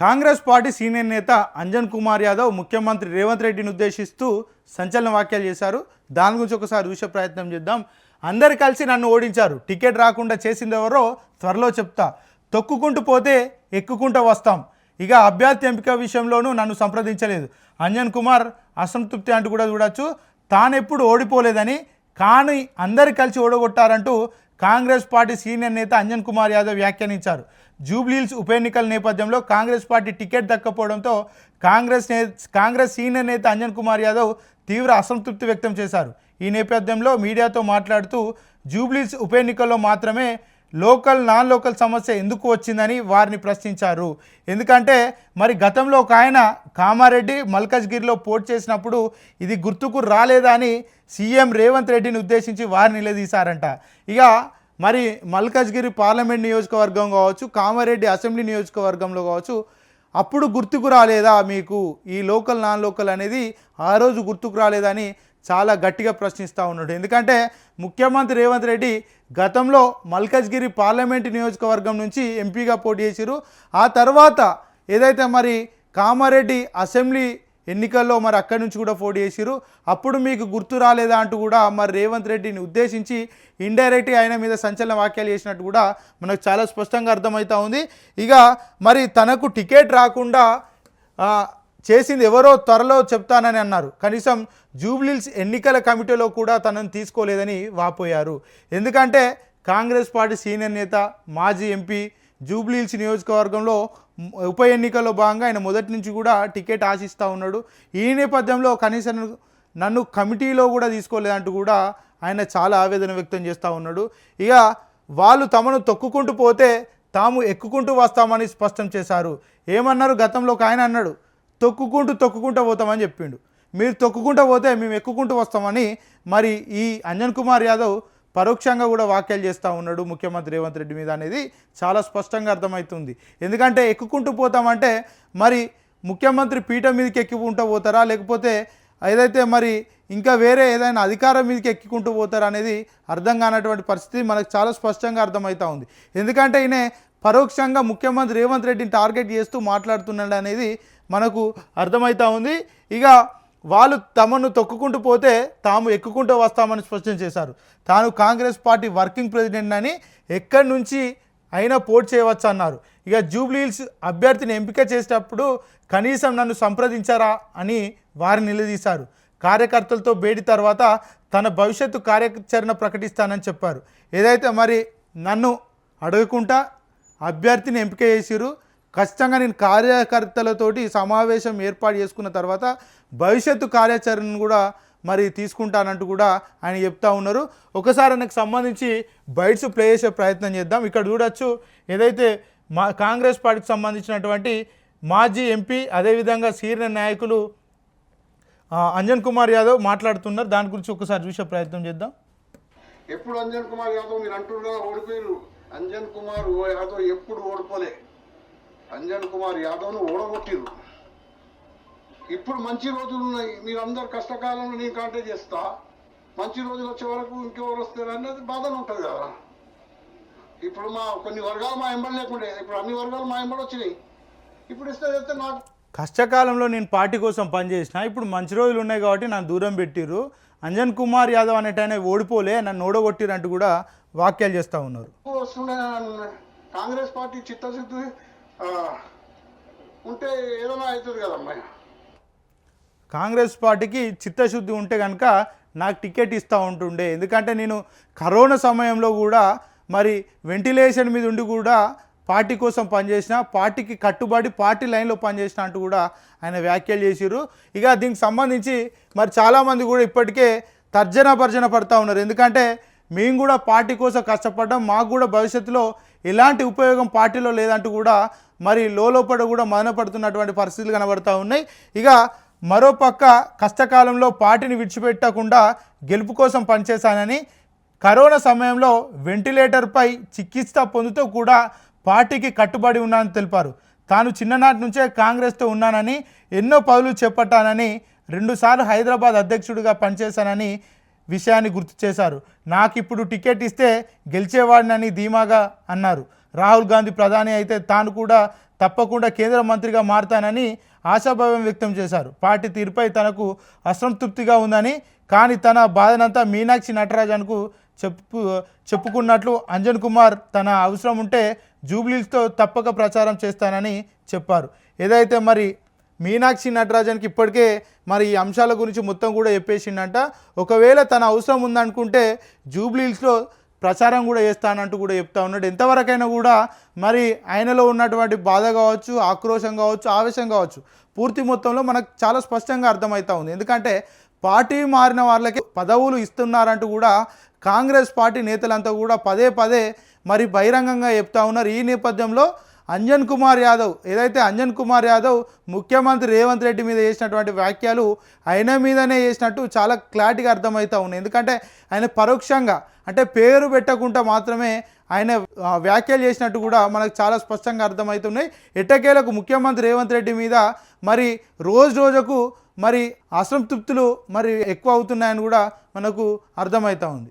Congress party senior నేత అంజన్ కుమార్ యాదవ్ ముఖ్యమంత్రి రేవంత్ రెడ్డిని ఉద్దేశిస్తూ సంచలన వ్యాఖ్యలు చేశారు. దాని గురించి ఒకసారి చూసే ప్రయత్నం చేద్దాం. అందరు కలిసి నన్ను ఓడించారు. టికెట్ రాకుండా చేసింది ఎవరో త్వరలో చెప్తా. తొక్కుకుంటూ పోతే ఎక్కుకుంటూ వస్తాం. ఇక అభ్యర్థి ఎంపిక విషయంలోనూ నన్ను సంప్రదించలేదు. అంజన్ కుమార్ అసంతృప్తి అంటూ కూడా చూడొచ్చు. తానెప్పుడు ఓడిపోలేదని కానీ అందరు కలిసి ఓడగొట్టారంటూ కాంగ్రెస్ పార్టీ సీనియర్ నేత అంజన్ కుమార్ యాదవ్ వ్యాఖ్యానించారు. జూబ్లీహిల్స్ ఉప ఎన్నికల నేపథ్యంలో కాంగ్రెస్ పార్టీ టికెట్ దక్కపోవడంతో కాంగ్రెస్ నే కాంగ్రెస్ సీనియర్ నేత అంజన్ కుమార్ యాదవ్ తీవ్ర అసంతృప్తి వ్యక్తం చేశారు. ఈ నేపథ్యంలో మీడియాతో మాట్లాడుతూ జూబ్లీహిల్స్ ఉప ఎన్నికల్లో మాత్రమే లోకల్ నాన్ లోకల్ సమస్య ఎందుకు వచ్చిందని వారిని ప్రశ్నించారు. ఎందుకంటే మరి గతంలో ఒక ఆయన కామారెడ్డి మల్కజ్గిరిలో పోటీ చేసినప్పుడు ఇది గుర్తుకు రాలేదా అని సీఎం రేవంత్ రెడ్డిని ఉద్దేశించి వారిని నిలదీశారంట. ఇక మరి మల్కజ్గిరి పార్లమెంట్ నియోజకవర్గం కావచ్చు కామారెడ్డి అసెంబ్లీ నియోజకవర్గంలో కావచ్చు అప్పుడు గుర్తుకు రాలేదా మీకు? ఈ లోకల్ నాన్ లోకల్ అనేది ఆ రోజు గుర్తుకు రాలేదని చాలా గట్టిగా ప్రశ్నిస్తూ ఉన్నాడు. ఎందుకంటే ముఖ్యమంత్రి రేవంత్ రెడ్డి గతంలో మల్కజ్గిరి పార్లమెంటు నియోజకవర్గం నుంచి ఎంపీగా పోటీ చేసిరు ఆ తర్వాత ఏదైతే మరి కామారెడ్డి అసెంబ్లీ ఎన్నికల్లో మరి అక్కడి నుంచి కూడా పోటీ చేసిరు అప్పుడు మీకు గుర్తు రాలేదా అంటూ కూడా మరి రేవంత్ రెడ్డిని ఉద్దేశించి ఇండైరెక్ట్గా ఆయన మీద సంచలన వ్యాఖ్యలు చేసినట్టు కూడా మనకు చాలా స్పష్టంగా అర్థమవుతూ ఉంది. ఇక మరి తనకు టికెట్ రాకుండా చేసింది ఎవరో త్వరలో చెప్తానని అన్నారు. కనీసం జూబ్లీల్స్ ఎన్నికల కమిటీలో కూడా తనను తీసుకోలేదని వాపోయారు. ఎందుకంటే కాంగ్రెస్ పార్టీ సీనియర్ నేత మాజీ ఎంపీ జూబ్లీహిల్స్ నియోజకవర్గంలో ఉప ఎన్నికల్లో భాగంగా ఆయన మొదటి నుంచి కూడా టికెట్ ఆశిస్తూ ఉన్నాడు. ఈ నేపథ్యంలో కనీసం నన్ను కమిటీలో కూడా తీసుకోలేదంటూ కూడా ఆయన చాలా ఆవేదన వ్యక్తం చేస్తూ ఉన్నాడు. ఇక వాళ్ళు తమను తొక్కుకుంటూ పోతే తాము ఎక్కుకుంటూ వస్తామని స్పష్టం చేశారు. ఏమన్నారు? గతంలో ఒక ఆయన అన్నాడు తొక్కుకుంటూ తొక్కుకుంటూ పోతామని చెప్పిండు. మీరు తొక్కుకుంటూ పోతే మేము ఎక్కుకుంటూ వస్తామని మరి ఈ అంజన్ కుమార్ యాదవ్ పరోక్షంగా కూడా వ్యాఖ్యలు చేస్తూ ఉన్నాడు ముఖ్యమంత్రి రేవంత్ రెడ్డి మీద అనేది చాలా స్పష్టంగా అర్థమవుతుంది. ఎందుకంటే ఎక్కుకుంటూ పోతామంటే మరి ముఖ్యమంత్రి పీఠం మీదకి ఎక్కుకుంటూ పోతారా? లేకపోతే ఏదైతే మరి ఇంకా వేరే ఏదైనా అధికారం మీదకి ఎక్కుకుంటూ పోతారా అనేది అర్థం కానటువంటి పరిస్థితి మనకు చాలా స్పష్టంగా అర్థమవుతూ ఉంది. ఎందుకంటే ఈయన పరోక్షంగా ముఖ్యమంత్రి రేవంత్ రెడ్డిని టార్గెట్ చేస్తూ మాట్లాడుతున్నాడు అనేది మనకు అర్థమవుతా ఉంది. ఇక వాళ్ళు తమను తొక్కుకుంటూ పోతే తాము ఎక్కుకుంటూ వస్తామని స్పష్టం చేశారు. తాను కాంగ్రెస్ పార్టీ వర్కింగ్ ప్రెసిడెంట్ అని ఎక్కడి నుంచి అయినా పోటీ చేయవచ్చు అన్నారు. ఇక జూబ్లీహిల్స్ అభ్యర్థిని ఎంపిక చేసేటప్పుడు కనీసం నన్ను సంప్రదించారా అని వారిని నిలదీశారు. కార్యకర్తలతో భేటీ తర్వాత తన భవిష్యత్తు కార్యాచరణ ప్రకటిస్తానని చెప్పారు. ఏదైతే మరి నన్ను అడగకుండా అభ్యర్థిని ఎంపిక చేసిరు ఖచ్చితంగా నేను కార్యకర్తలతోటి సమావేశం ఏర్పాటు చేసుకున్న తర్వాత భవిష్యత్తు కార్యాచరణను కూడా మరి తీసుకుంటానంటూ కూడా ఆయన చెప్తా ఉన్నారు. ఒకసారి ఆయనకు సంబంధించి బైట్స్ ప్లే చేసే ప్రయత్నం చేద్దాం. ఇక్కడ చూడొచ్చు ఏదైతే మా కాంగ్రెస్ పార్టీకి సంబంధించినటువంటి మాజీ ఎంపీ అదేవిధంగా సీనియర్ నాయకులు అంజన్ కుమార్ యాదవ్ మాట్లాడుతున్నారు. దాని గురించి ఒకసారి చూసే ప్రయత్నం చేద్దాం. ఎప్పుడు అంజన్ కుమార్ యాదవ్ మీరు అంటున్నారు ఓడిపోయారు అంజన్ కుమార్ ఓ- యాదవ్ ఎప్పుడు ఓడిపోలే. అంజన్ కుమార్ యాదవ్ను ఓడగొట్టిరు. ఇప్పుడు మంచి రోజులు ఉన్నాయి. మీరు కష్టకాలంలో నేను కాంటాక్ట్ చేస్తా. మంచి రోజులు వచ్చే వరకు ఇంకెవరు వస్తారు అనేది బాధలు ఉంటుంది కదా. ఇప్పుడు మా కొన్ని వర్గాలు మా ఎంబడి లేకుండే. ఇప్పుడు అన్ని వర్గాలు మా ఎంబడి వచ్చినాయి. ఇప్పుడు ఇస్తే చెప్తే నాకు కష్టకాలంలో నేను పార్టీ కోసం పనిచేసిన ఇప్పుడు మంచి రోజులు ఉన్నాయి కాబట్టి నన్ను దూరం పెట్టిర్రు. అంజన్ కుమార్ యాదవ్ అనేటైనా ఓడిపోలే నన్ను ఓడగొట్టిరంటూ కూడా వాక్యాలు చేస్తూ ఉన్నారు. కాంగ్రెస్ పార్టీ చిత్తశుద్ధి ఉంటే ఏదైనా అవుతుంది కదమ్మా. కాంగ్రెస్ పార్టీకి చిత్తశుద్ధి ఉంటే కనుక నాకు టికెట్ ఇస్తూ ఉంటుండే. ఎందుకంటే నేను కరోనా సమయంలో కూడా మరి వెంటిలేషన్ మీద ఉండి కూడా పార్టీ కోసం పనిచేసిన పార్టీకి కట్టుబడి పార్టీ లైన్లో పనిచేసిన అంటూ కూడా ఆయన వ్యాఖ్యలు చేసిర్రు. ఇక దీనికి సంబంధించి మరి చాలామంది కూడా ఇప్పటికే తర్జన భర్జన పడతా ఉన్నారు. ఎందుకంటే మేము కూడా పార్టీ కోసం కష్టపడ్డాం మాకు కూడా భవిష్యత్తులో ఎలాంటి ఉపయోగం పార్టీలో లేదంటూ కూడా మరి లోపల కూడా మదనపడుతున్నటువంటి పరిస్థితులు కనబడుతూ ఉన్నాయి. ఇక మరోపక్క కష్టకాలంలో పార్టీని విడిచిపెట్టకుండా గెలుపు కోసం పనిచేశానని కరోనా సమయంలో వెంటిలేటర్పై చికిత్స పొందుతూ కూడా పార్టీకి కట్టుబడి ఉన్నానని తెలిపారు. తాను చిన్ననాటి నుంచే కాంగ్రెస్తో ఉన్నానని ఎన్నో పదవులు చేపట్టానని రెండుసార్లు హైదరాబాద్ అధ్యక్షుడిగా పనిచేశానని విషయాన్ని గుర్తు చేశారు. నాకు ఇప్పుడు టికెట్ ఇస్తే గెలిచేవాడినని ధీమాగా అన్నారు. రాహుల్ గాంధీ ప్రధాని అయితే తాను కూడా తప్పకుండా కేంద్ర మంత్రిగా మారతానని ఆశాభావం వ్యక్తం చేశారు. పార్టీ తీరుపై తనకు అసంతృప్తిగా ఉందని కానీ తన బాధనంతా మీనాక్షి నటరాజన్కు చెప్పు చెప్పుకున్నట్లు అంజన్ కుమార్ తన అవసరం ఉంటే జూబ్లీస్తో తప్పక ప్రచారం చేస్తానని చెప్పారు. ఏదైతే మరి మీనాక్షి నటరాజన్కి ఇప్పటికే మరి ఈ అంశాల గురించి మొత్తం కూడా చెప్పేసిండంట. ఒకవేళ తన అవసరం ఉందనుకుంటే జూబ్లీస్లో ప్రచారం కూడా చేస్తానంటూ కూడా చెప్తా ఉన్నాడు. ఎంతవరకైనా కూడా మరి ఆయనలో ఉన్నటువంటి బాధ కావచ్చు ఆక్రోశం కావచ్చు ఆవేశం కావచ్చు పూర్తి మొత్తంలో మనకు చాలా స్పష్టంగా అర్థమవుతా ఉంది. ఎందుకంటే పార్టీ మారిన వాళ్ళకి పదవులు ఇస్తున్నారంటూ కూడా కాంగ్రెస్ పార్టీ నేతలంతా కూడా పదే పదే మరి బహిరంగంగా చెప్తా ఉన్నారు. ఈ నేపథ్యంలో అంజన్ కుమార్ యాదవ్ ఏదైతే అంజన్ కుమార్ యాదవ్ ముఖ్యమంత్రి రేవంత్ రెడ్డి మీద చేసినటువంటి వ్యాఖ్యలు ఆయన మీదనే చేసినట్టు చాలా క్లారిటీగా అర్థమవుతూ ఉన్నాయి ఎందుకంటే ఆయన పరోక్షంగా అంటే పేరు పెట్టకుండా మాత్రమే ఆయన వ్యాఖ్యలు చేసినట్టు కూడా మనకు చాలా స్పష్టంగా అర్థమవుతున్నాయి. ఎట్టకేలకు ముఖ్యమంత్రి రేవంత్ రెడ్డి మీద మరి రోజు రోజుకు మరి అసంతృప్తులు మరి ఎక్కువ అవుతున్నాయని కూడా మనకు అర్థమవుతూ ఉంది.